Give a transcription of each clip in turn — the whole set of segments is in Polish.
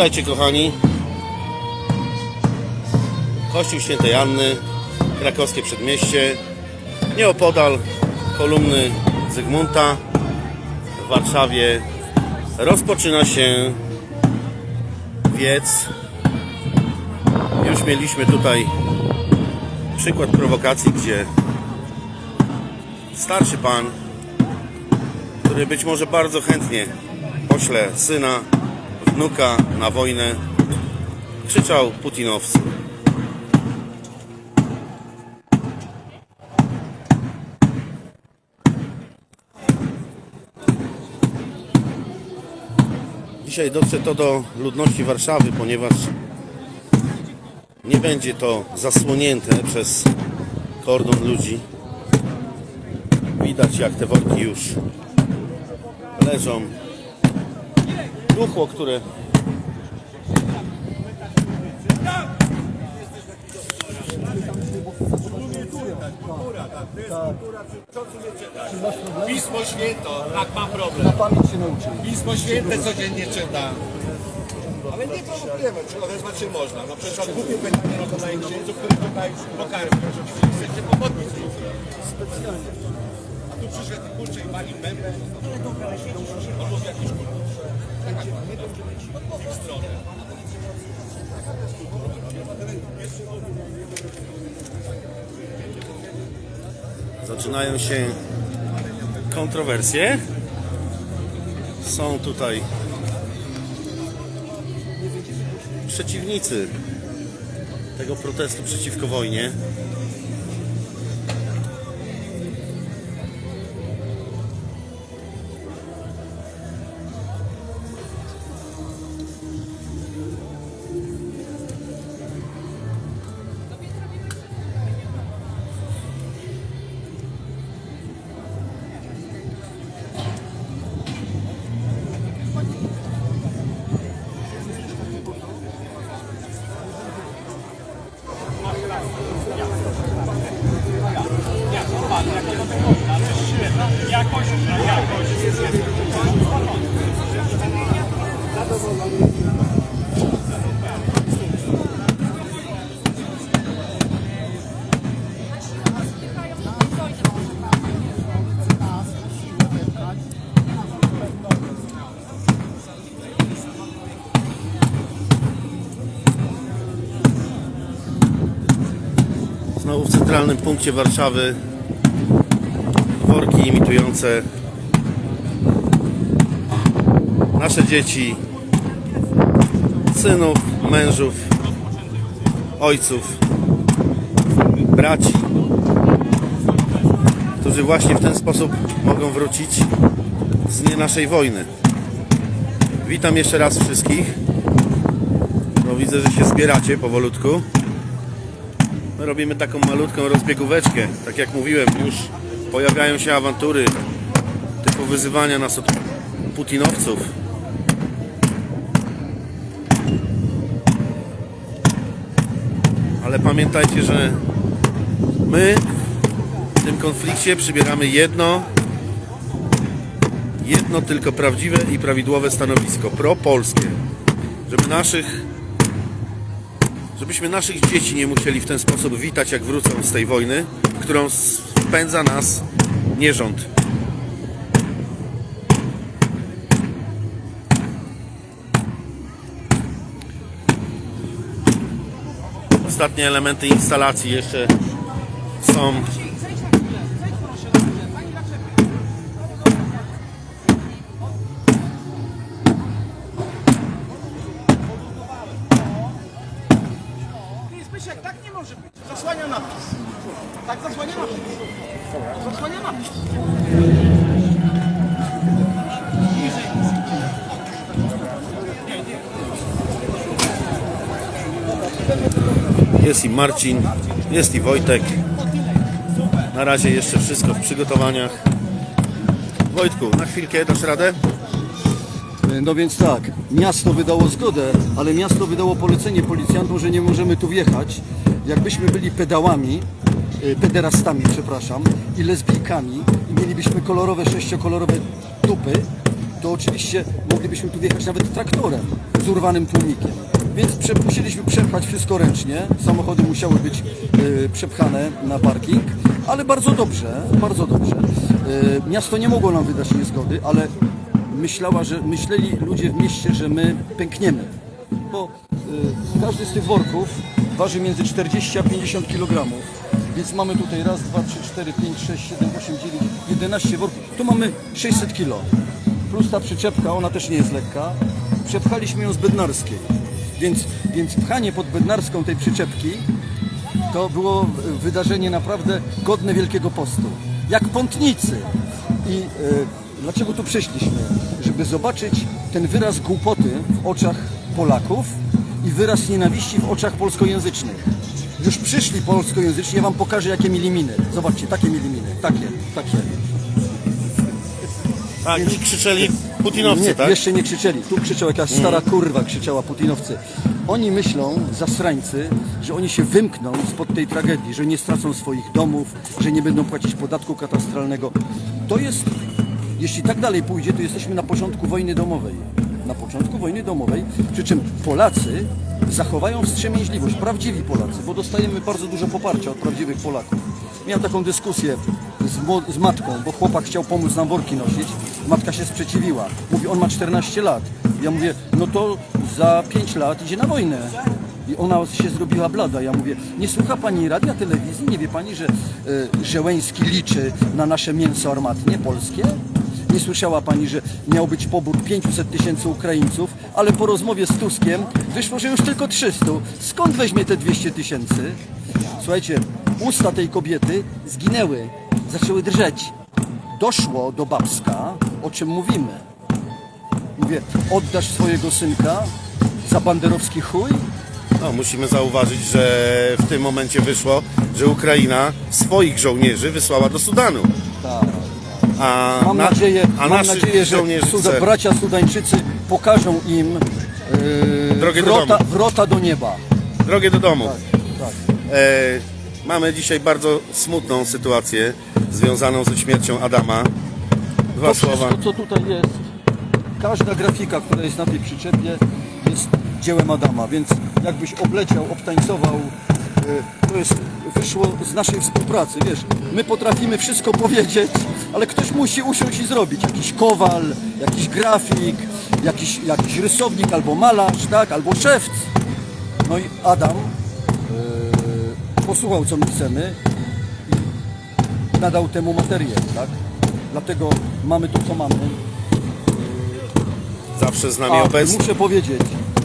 Witajcie kochani. Kościół Świętej Anny, krakowskie przedmieście. Nieopodal kolumny Zygmunta w Warszawie rozpoczyna się wiec. Już mieliśmy tutaj przykład prowokacji, gdzie starszy pan, który być może bardzo chętnie pośle syna, wnuka na wojnę, krzyczał putinowcy. Dzisiaj dotrze to do ludności Warszawy, ponieważ nie będzie to zasłonięte przez kordon ludzi. Widać jak te worki już leżą. Duchło, które Pismo Święto, tak mam problem. Na pamięć się nauczył. Pismo Święte codziennie czytam. Ale nie prowokujemy, czy odezwać się można. No przecież od głupie pytanie no na księdzu, który tutaj pokarmił, że chcecie pomodlić się. Specjalnie. A tu przyszedł kurczę i pali memy. Albo w jakiś zaczynają się kontrowersje. Są tutaj przeciwnicy tego protestu przeciwko wojnie. Centralnym punkcie Warszawy worki imitujące nasze dzieci, synów, mężów, ojców, braci, którzy właśnie w ten sposób mogą wrócić z dnia naszej wojny. Witam jeszcze raz wszystkich. No, widzę, że się zbieracie powolutku. My robimy taką malutką rozbiegóweczkę. Tak jak mówiłem, już pojawiają się awantury typu wyzywania nas od putinowców. Ale pamiętajcie, że my w tym konflikcie przybieramy jedno, jedno tylko prawdziwe i prawidłowe stanowisko pro-polskie. Żeby naszych żebyśmy naszych dzieci nie musieli w ten sposób witać, jak wrócą z tej wojny, którą spędza nas nierząd. Ostatnie elementy instalacji jeszcze są Jest i Marcin, jest i Wojtek. Na razie jeszcze wszystko w przygotowaniach. Wojtku, na chwilkę dasz radę? No więc tak, miasto wydało zgodę, ale miasto wydało polecenie policjantom, że nie możemy tu wjechać. Jakbyśmy byli pedałami, y, pederastami, przepraszam, i lesbijkami mielibyśmy kolorowe, sześciokolorowe dupy, to oczywiście moglibyśmy tu wjechać nawet traktorem z urwanym tłumikiem. Więc musieliśmy przepchać wszystko ręcznie. Samochody musiały być e, przepchane na parking, ale bardzo dobrze, bardzo dobrze. E, miasto nie mogło nam wydać niezgody, ale myślała, że myśleli ludzie w mieście, że my pękniemy. Bo y, każdy z tych worków waży między 40 a 50 kg. Więc mamy tutaj raz, dwa, trzy, cztery, pięć, sześć, siedem, osiem, dziewięć, 11 worków. Tu mamy 600 kg. Plus ta przyczepka, ona też nie jest lekka. Przepchaliśmy ją z Bednarskiej. Więc, więc pchanie pod Bednarską tej przyczepki to było wydarzenie naprawdę godne Wielkiego Postu. Jak pątnicy. I e, dlaczego tu przyszliśmy? Żeby zobaczyć ten wyraz głupoty w oczach Polaków i wyraz nienawiści w oczach polskojęzycznych. Już przyszli polskojęzyczni, ja wam pokażę jakie mieli miny. Zobaczcie, takie mieli miny. Takie, takie. Tak, i krzyczeli putinowcy, Nie, tak? jeszcze nie krzyczeli. Tu krzyczała jakaś stara kurwa, krzyczała putinowcy. Oni myślą, zasrańcy, że oni się wymkną spod tej tragedii, że nie stracą swoich domów, że nie będą płacić podatku katastralnego. To jest, jeśli tak dalej pójdzie, to jesteśmy na początku wojny domowej. Na początku wojny domowej, przy czym Polacy zachowają wstrzemięźliwość, prawdziwi Polacy, bo dostajemy bardzo dużo poparcia od prawdziwych Polaków. Miałem taką dyskusję z, z matką, bo chłopak chciał pomóc nam worki nosić. Matka się sprzeciwiła. Mówi, on ma 14 lat. Ja mówię, no to za 5 lat idzie na wojnę. I ona się zrobiła blada. Ja mówię, nie słucha pani radia, telewizji? Nie wie pani, że y, Żeleński liczy na nasze mięso armatnie polskie? Nie słyszała pani, że miał być pobór 500 tysięcy Ukraińców, ale po rozmowie z Tuskiem wyszło, że już tylko 300. Skąd weźmie te 200 tysięcy? Słuchajcie, usta tej kobiety zginęły, zaczęły drżeć. Doszło do babska, o czym mówimy. Mówię, oddasz swojego synka za banderowski chuj? No, musimy zauważyć, że w tym momencie wyszło, że Ukraina swoich żołnierzy wysłała do Sudanu. Tak. A, Mam na- nadzieję, a mam nadzieję że Suda, chce bracia Sudańczycy pokażą im yy, Drogę do wrota, domu. wrota do nieba. drogę do domu. Tak, tak. E, mamy dzisiaj bardzo smutną sytuację związaną ze śmiercią Adama. Dwa To słowa. wszystko, co tutaj jest, każda grafika, która jest na tej przyczepie, jest dziełem Adama, więc jakbyś obleciał, obtańcował, to jest, wyszło z naszej współpracy, wiesz, my potrafimy wszystko powiedzieć, ale ktoś musi usiąść i zrobić, jakiś kowal, jakiś grafik, jakiś, jakiś rysownik, albo malarz, tak, albo szewc. No i Adam y, posłuchał, co my chcemy i nadał temu materię, tak? Dlatego mamy to, co mamy. Zawsze z nami A obecny. muszę powiedzieć,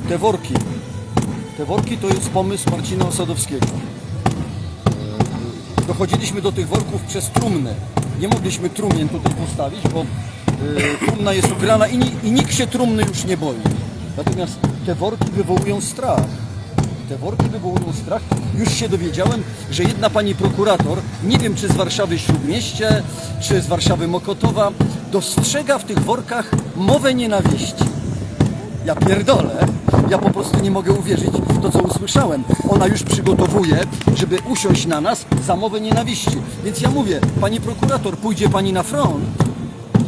te worki, te worki to jest pomysł Marcina Osadowskiego. E, Dochodziliśmy do tych worków przez trumnę. Nie mogliśmy trumien tutaj postawić, bo e, trumna jest ugrana i, i nikt się trumny już nie boi. Natomiast te worki wywołują strach. Te worki wywołują strach. Już się dowiedziałem, że jedna pani prokurator, nie wiem czy z Warszawy Śródmieście, czy z Warszawy Mokotowa, dostrzega w tych workach mowę nienawiści. Ja pierdolę. Ja po prostu nie mogę uwierzyć w to, co usłyszałem. Ona już przygotowuje, żeby usiąść na nas za mowę nienawiści. Więc ja mówię, pani prokurator, pójdzie pani na front.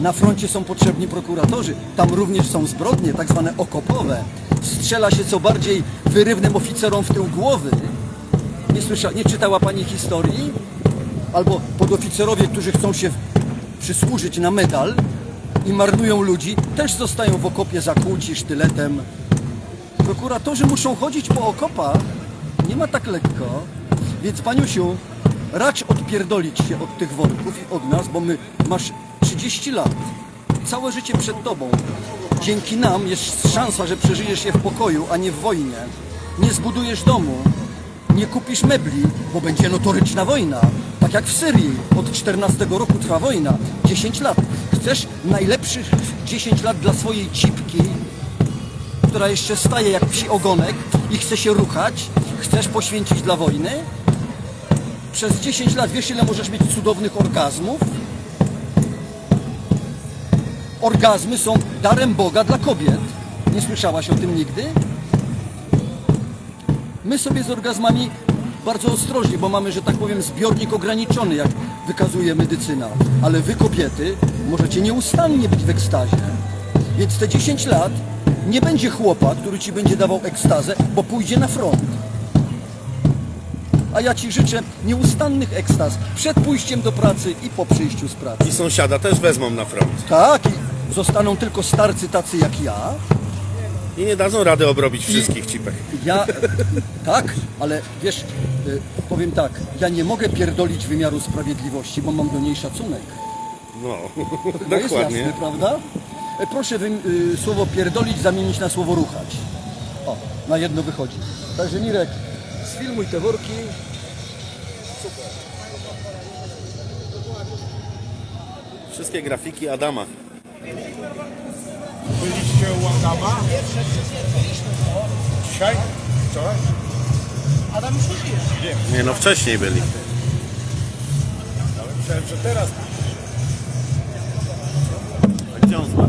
Na froncie są potrzebni prokuratorzy. Tam również są zbrodnie, tak zwane okopowe. Strzela się co bardziej wyrywnym oficerom w tył głowy. Nie, słysza, nie czytała pani historii? Albo podoficerowie, którzy chcą się przysłużyć na medal i marnują ludzi, też zostają w okopie zakłuci sztyletem. Prokuratorzy muszą chodzić po okopach. Nie ma tak lekko. Więc paniusiu, racz odpierdolić się od tych worków i od nas, bo my masz 30 lat. Całe życie przed tobą. Dzięki nam jest szansa, że przeżyjesz je w pokoju, a nie w wojnie. Nie zbudujesz domu, nie kupisz mebli, bo będzie notoryczna wojna. Tak jak w Syrii. Od 14 roku trwa wojna. 10 lat. Chcesz najlepszych 10 lat dla swojej cipki, która jeszcze staje jak psi ogonek i chce się ruchać? Chcesz poświęcić dla wojny? Przez 10 lat wiesz ile możesz mieć cudownych orgazmów? Orgazmy są darem Boga dla kobiet. Nie słyszałaś o tym nigdy? My sobie z orgazmami bardzo ostrożnie, bo mamy, że tak powiem, zbiornik ograniczony, jak wykazuje medycyna. Ale wy, kobiety, możecie nieustannie być w ekstazie. Więc te 10 lat nie będzie chłopa, który ci będzie dawał ekstazę, bo pójdzie na front. A ja ci życzę nieustannych ekstaz przed pójściem do pracy i po przyjściu z pracy. I sąsiada też wezmą na front. Tak, i zostaną tylko starcy tacy jak ja. I nie dadzą rady obrobić wszystkich cipek. Ja, tak, ale wiesz, y, powiem tak, ja nie mogę pierdolić wymiaru sprawiedliwości, bo mam do niej szacunek. No, To jest dokładnie. jasne, prawda? E, Proszę wy, y, słowo pierdolić zamienić na słowo ruchać. O, na jedno wychodzi. Także Mirek, sfilmuj te worki. Wszystkie grafiki Adama. Byliście u Adama? Dzisiaj? Wczoraj? Nie no, wcześniej byli. Ale myślałem, że teraz. A gdzie on zmarł?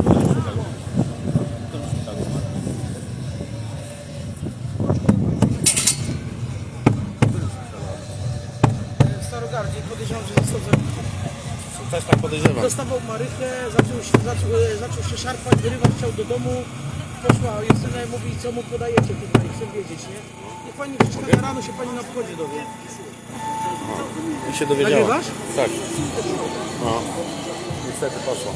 Podejrzewam, że został zabity. Też tak podejrzewam. Dostawał marychę, zaczął się, zaczął, e, zaczął się szarpać, wyrywać chciał do domu. Poszła Justyna i mówi, co mu podajecie tutaj, chcę wiedzieć, nie? Niech pani przeszkadza, rano się pani na wchodzie dowie. I się dowiedziała. Nagrywasz? Tak. No. Niestety poszło.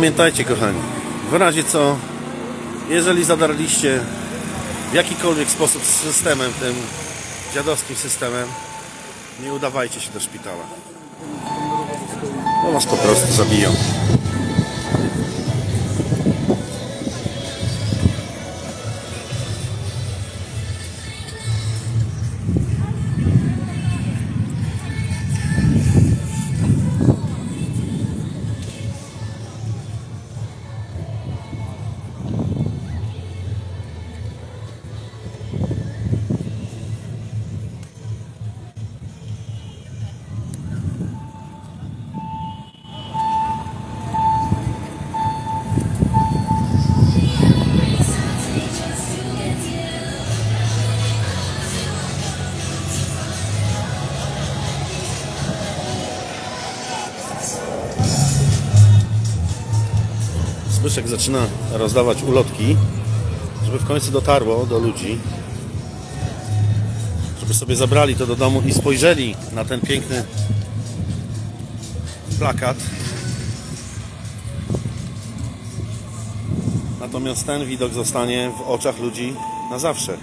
Pamiętajcie kochani, w razie co, jeżeli zadarliście w jakikolwiek sposób z systemem, tym dziadowskim systemem, nie udawajcie się do szpitala. Bo was po prostu zabiją. Zbyszek zaczyna rozdawać ulotki, żeby w końcu dotarło do ludzi, żeby sobie zabrali to do domu i spojrzeli na ten piękny plakat. Natomiast ten widok zostanie w oczach ludzi na zawsze.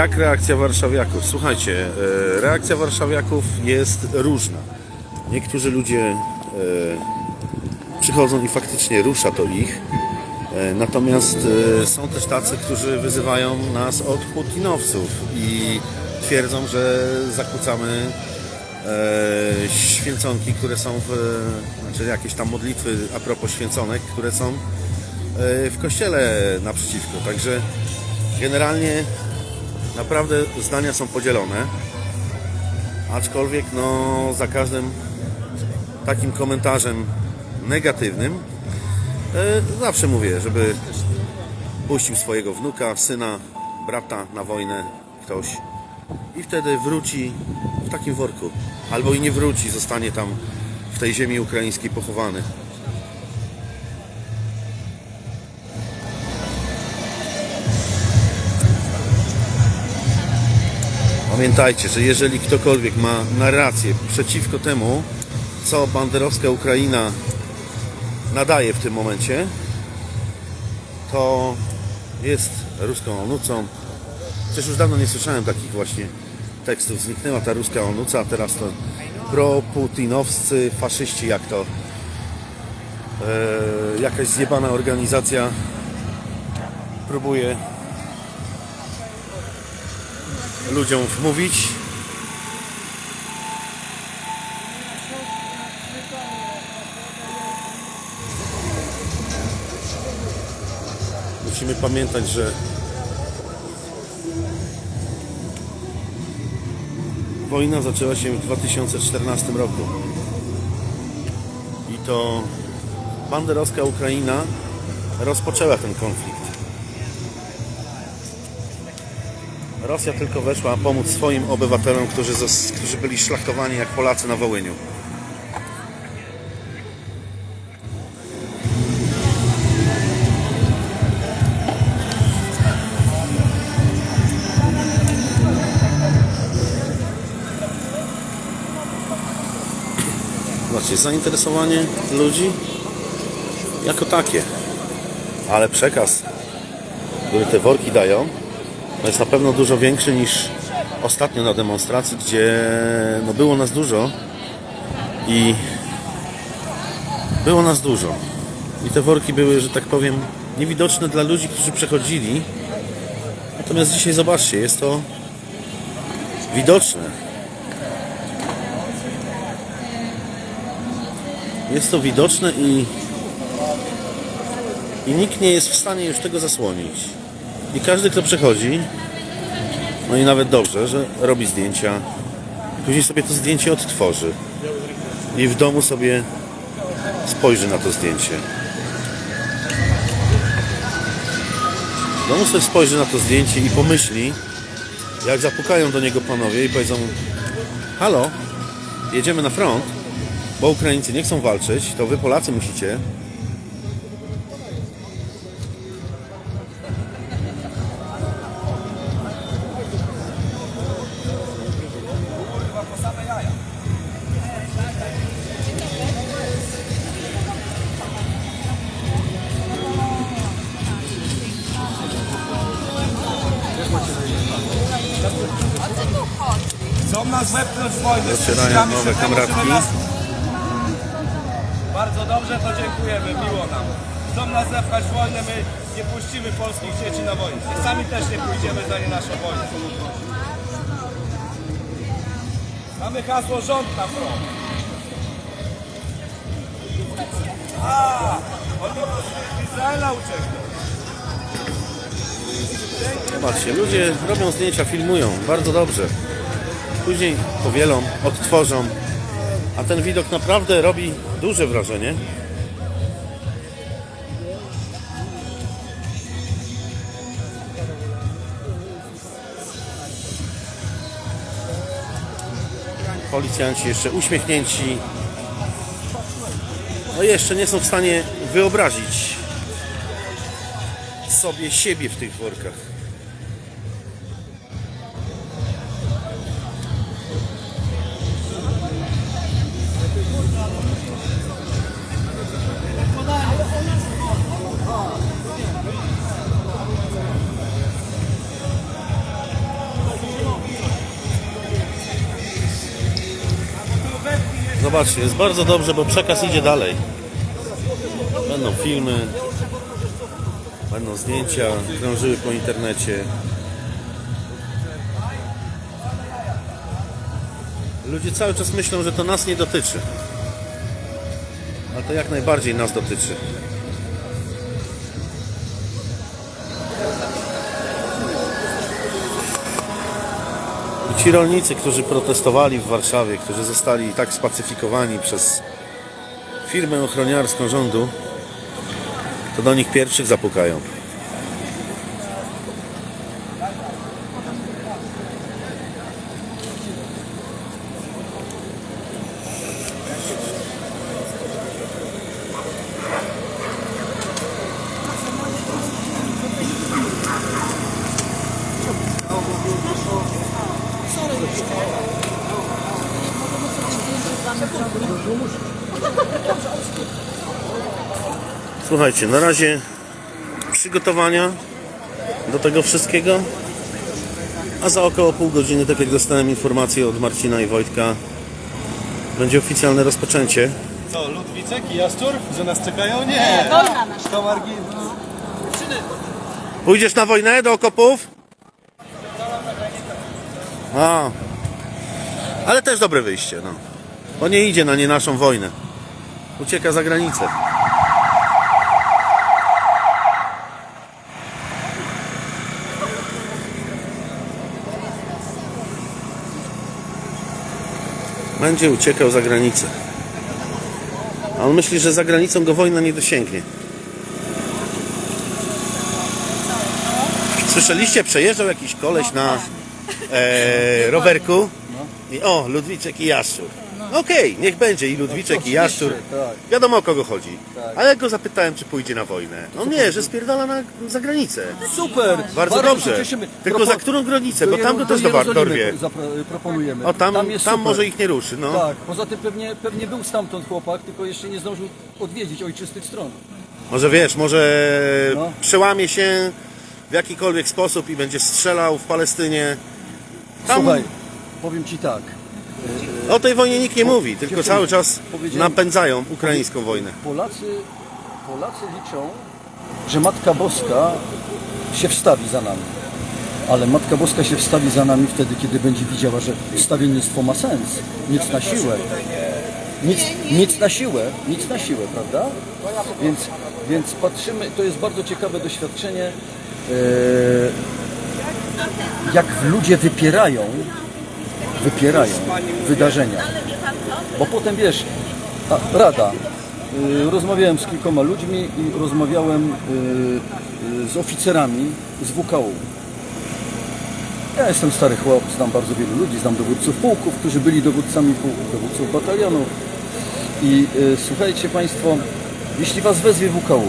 Jak reakcja warszawiaków? Słuchajcie, e, reakcja warszawiaków jest różna. Niektórzy ludzie e, przychodzą i faktycznie rusza to ich. E, Natomiast są też tacy, którzy wyzywają nas od putinowców i twierdzą, że zakłócamy święconki, które są w, znaczy jakieś tam modlitwy a propos święconek, które są w kościele naprzeciwko. Także generalnie naprawdę zdania są podzielone. Aczkolwiek no za każdym takim komentarzem negatywnym e, zawsze mówię, żeby puścił swojego wnuka, syna, brata na wojnę ktoś i wtedy wróci w takim worku. Albo i nie wróci, zostanie tam w tej ziemi ukraińskiej pochowany. Pamiętajcie, że jeżeli ktokolwiek ma narrację przeciwko temu, co banderowska Ukraina nadaje w tym momencie, to jest ruską onucą. Przecież już dawno nie słyszałem takich właśnie tekstów. Zniknęła ta ruska onuca, a teraz to proputinowscy faszyści, jak to e, jakaś zjebana organizacja próbuje ludziom wmówić. Musimy pamiętać, że wojna zaczęła się w 2014 roku. I to banderowska Ukraina rozpoczęła ten konflikt. Rosja tylko weszła pomóc swoim obywatelom, którzy, którzy byli szlachtowani jak Polacy na Wołyniu. Zobaczcie, zainteresowanie ludzi jako takie. Ale przekaz, który te worki dają, to jest na pewno dużo większy niż ostatnio na demonstracji, gdzie no było nas dużo i było nas dużo. I te worki były, że tak powiem, niewidoczne dla ludzi, którzy przechodzili. Natomiast dzisiaj zobaczcie, jest to widoczne. Jest to widoczne i, i nikt nie jest w stanie już tego zasłonić. I każdy, kto przechodzi, no i nawet dobrze, że robi zdjęcia, później sobie to zdjęcie odtworzy i w domu sobie spojrzy na to zdjęcie. W domu sobie spojrzy na to zdjęcie i pomyśli, jak zapukają do niego panowie i powiedzą halo, jedziemy na front, bo Ukraińcy nie chcą walczyć, to wy Polacy musicie. Sprzeciwiamy nowe kamratki. Bardzo dobrze, to dziękujemy, miło nam. Chcą nas zepchać w wojnę, my nie puścimy polskich dzieci na wojnę. I sami też nie pójdziemy za nie naszą wojnę. Mamy hasło rząd na front. A, oni z Izraela uciekli. Zobaczcie, ludzie robią zdjęcia, filmują, bardzo dobrze. Później powielą, odtworzą, a ten widok naprawdę robi duże wrażenie. Policjanci jeszcze uśmiechnięci. No jeszcze nie są w stanie wyobrazić sobie siebie w tych workach. Zobaczcie, jest bardzo dobrze, bo przekaz idzie dalej. Będą filmy, będą zdjęcia krążyły po internecie. Ludzie cały czas myślą, że to nas nie dotyczy. Ale to jak najbardziej nas dotyczy. Ci rolnicy, którzy protestowali w Warszawie, którzy zostali tak spacyfikowani przez firmę ochroniarską rządu, to do nich pierwszych zapukają. Słuchajcie, na razie przygotowania do tego wszystkiego, a za około pół godziny, tak jak dostałem informację od Marcina i Wojtka, będzie oficjalne rozpoczęcie. Co, Ludwicek i Jastur, że nas czekają? Nie! Wojna nasza. To margin. Pójdziesz na wojnę do okopów? A. Ale też dobre wyjście, no. Bo nie idzie na nie naszą wojnę. Ucieka za granicę. Będzie uciekał za granicę. A on myśli, że za granicą go wojna nie dosięgnie. Słyszeliście, przejeżdżał jakiś koleś na e, rowerku i o, Ludwiczek i Jaszczur. Okej, niech będzie i Ludwiczek i Jaszczur. tak. Wiadomo o kogo chodzi. Ale jak go zapytałem, czy pójdzie na wojnę. No nie, że spierdala na, za granicę. Super! Bardzo dobrze. Tylko za którą granicę? Bo tam go też do zapro- proponujemy. O, tam, jest tam super. może ich nie ruszy, no. Tak, poza tym pewnie, pewnie był stamtąd chłopak, tylko jeszcze nie zdążył odwiedzić ojczystych stron. Może wiesz, może No. przełamie się w jakikolwiek sposób i będzie strzelał w Palestynie. Tam Słuchaj, powiem Ci tak, o tej wojnie nikt nie mówi, tylko cały czas napędzają ukraińską wojnę. Polacy, Polacy liczą, że Matka Boska się wstawi za nami. Ale Matka Boska się wstawi za nami wtedy, kiedy będzie widziała, że wstawiennictwo ma sens. Nic na siłę. Nic, nic na siłę, nic na siłę, prawda? Więc, więc patrzymy, to jest bardzo ciekawe doświadczenie, e, jak ludzie wypierają, wypierają wydarzenia. Bo potem wiesz, a, rada. Y, Rozmawiałem z kilkoma ludźmi i rozmawiałem y, y, z oficerami z WKU. Ja jestem stary chłop, znam bardzo wielu ludzi, znam dowódców pułków, którzy byli dowódcami pułków, dowódców batalionów. I słuchajcie Państwo, jeśli Was wezwie WKU,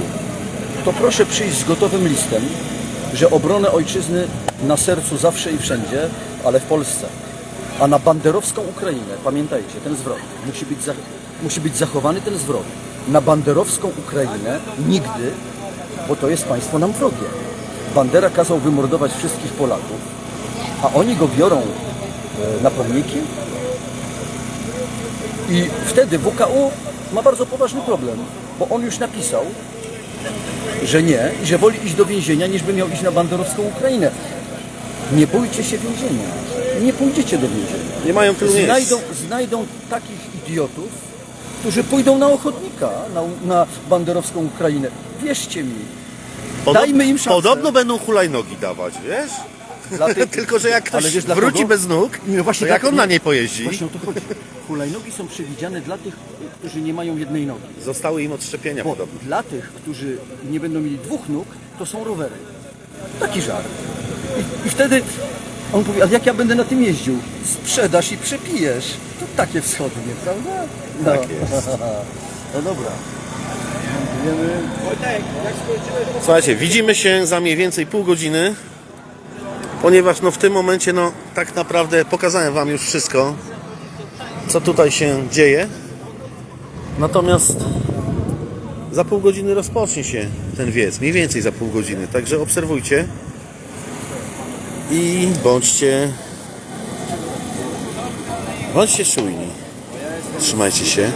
to proszę przyjść z gotowym listem, że obronę ojczyzny na sercu zawsze i wszędzie, ale w Polsce. A na banderowską Ukrainę, pamiętajcie, ten zwrot, musi być, za, musi być zachowany ten zwrot. Na banderowską Ukrainę nigdy, bo to jest państwo nam wrogie. Bandera kazał wymordować wszystkich Polaków, a oni go biorą e, na pomniki i wtedy WKU ma bardzo poważny problem, bo on już napisał, że nie i że woli iść do więzienia, niż by miał iść na banderowską Ukrainę. Nie bójcie się więzienia. Nie pójdziecie do więzienia. Nie mają tylu miejsc. Znajdą, znajdą takich idiotów, którzy pójdą na ochotnika, na, na banderowską Ukrainę. Wierzcie mi. dajmy im szansę. Podobno będą hulajnogi dawać, wiesz? Dla tych- Tylko, że jak ktoś Ale wiesz, dla wróci kogo? bez nóg, Nie, właśnie to jak tak, on nie- na niej pojeździ? Właśnie o to chodzi. Hulajnogi są przewidziane dla tych, którzy nie mają jednej nogi. Zostały im odszczepienia Bo podobno. dla tych, którzy nie będą mieli dwóch nóg, to są rowery. Taki żart. I, I wtedy on mówi, ale jak ja będę na tym jeździł? Sprzedasz i przepijesz. To takie wschodnie, prawda? No. Tak jest. No dobra. Słuchajcie, widzimy się za mniej więcej pół godziny, ponieważ no w tym momencie no tak naprawdę pokazałem Wam już wszystko, co tutaj się dzieje. Natomiast za pół godziny rozpocznie się ten wiec, mniej więcej za pół godziny, także obserwujcie i bądźcie bądźcie czujni. Trzymajcie się.